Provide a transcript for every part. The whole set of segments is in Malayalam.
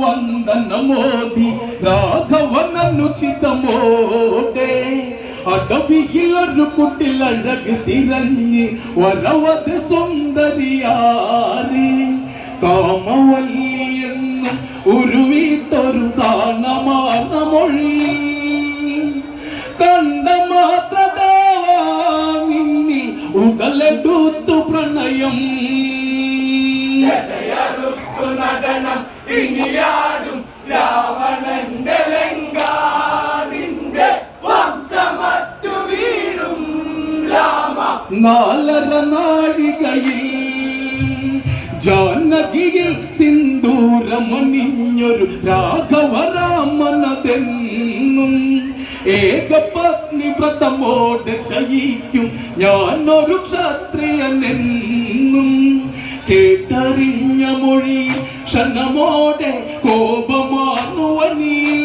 వందనమోది రాఘవనను చితమోడే അടവിയിലൊരു കുട്ടിലഴക് തിരഞ്ഞ് വരവത് സുന്ദരിയാറി കാമവല്ലി എന്ന് ഉരുവിട്ടൊരു ഗാനമാർന്ന മൊഴി കണ്ട മാത്രദേവാ നിന്നി ഉടലെടുത്തു പ്രണയം നടനം ഇനിയാടും രാവണന്റെ ലങ്കാതിന്റെ വംശമറ്റു വീഴും രാമ. നാലര നാഴികയിൽ ജാനകിയിൽ സിന്ദൂരമണിഞ്ഞൊരു രാഘവരാമനതെന്നും ഏകപത്നി വ്രതമോട് ശയിക്കും ഞാനൊരു ക്ഷത്രിയനെന്നും കേട്ടറിഞ്ഞ മൊഴി ക്ഷണമോടെ കോപമാർന്നുവനിൽ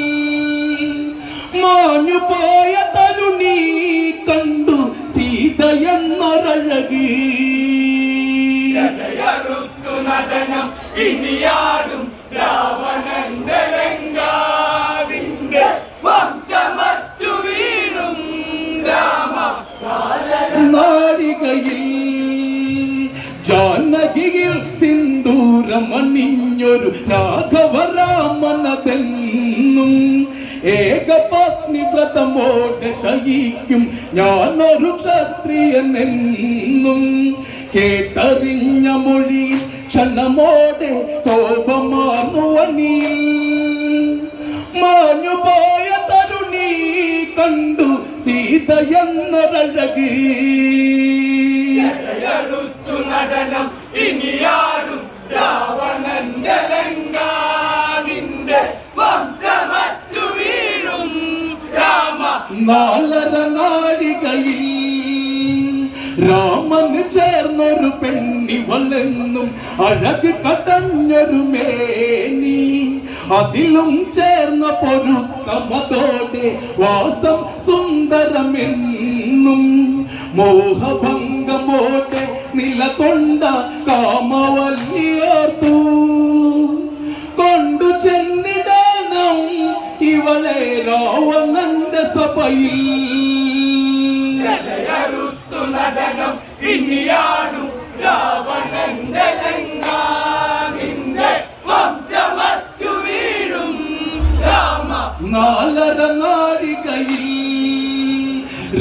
മാഞ്ഞു പോയ തരുണി കണ്ടു സീതയെന്നൊരഴകി. നടനം ഇനിയാടും രാവണന്റെ ലങ്കാതിന്റെ വംശമറ്റു വീഴും രാമ. നാഴികയിൽ സിന്ദൂരമണിഞ്ഞൊരു രാഘവരാമനതെന്നും ഏകപത്നി വ്രതമോടെ ശയിക്കും ഞാനൊരു ക്ഷത്രിയനെന്നും കേട്ടറിഞ്ഞ മൊഴി ക്ഷണമോടെ കോപമാനുവനിൽ മാഞ്ഞു പോയ തരുണി കണ്ടു സീതയെന്നൊരഴകി നടനം ഇനിയാടും രാവണന്റെ ലങ്കാതിന്റെ വംശമറ്റു വീഴും രാമ നാലര നാഴികയിൽ രാമന് ചേർന്നൊരു പെണ്ണിവളെന്നും അഴക് കടഞ്ഞൊരു മേനി. അതിലും ചേർന്ന പൊരുത്തമതോടെ വാസം സുന്ദരമെന്നും മോഹഭംഗമോടെ നിലകൊണ്ട കാമവല്ലിയോർത്തു. കൊണ്ടു ചെന്നിടണം ഇവളെ രാവണന്റെ സഭയിൽ. നടനം ഇനിയാടും രാവണന്റെ വംശമറ്റു വീഴും രാമ. നാലര നാരികയിൽ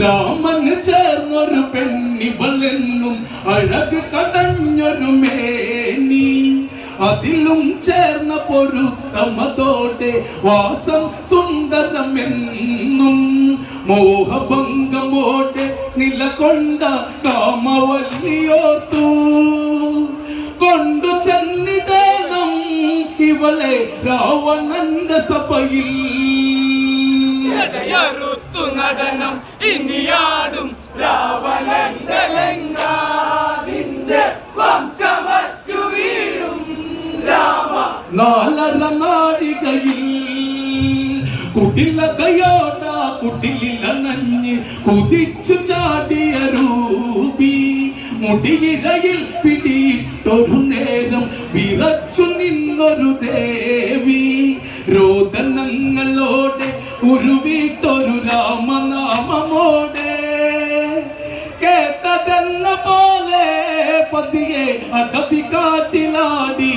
രാമന് ചേർന്നൊരു പെണ്ണിവളെന്നും അഴക് കടഞ്ഞൊരു മേനി അതിലും ചേർന്ന പൊരുത്തമതോടെ വാസം സുന്ദരമെന്നും മോഹഭംഗമോടെ നിലകൊണ്ട കാമവല്ലിയോർത്തു. കൊണ്ടു ചെന്നിടണം ഇവളെ രാവണന്റെ സഭയിൽ നടനം ഇനിയാടും രാവണന്റെ ലങ്കാതിന്റെ വംശമറ്റു വീഴും രാമ നാലര നാഴികയിൽ കുടിലതയോട കുടിലനഞ്ഞ് കുതിച്ചു ചാടിയ രൂപി. മുടിയിഴയിൽ പിടിയിട്ടൊരു നേരം വിറച്ചു നിന്നൊരു ദേവി. രോദനങ്ങളോടെ ഉരുവിട്ടൊരു രാമനാമമോടെ. കേട്ടതെന്ന പോലെ പതിയെ അടവി കാട്ടിലാടി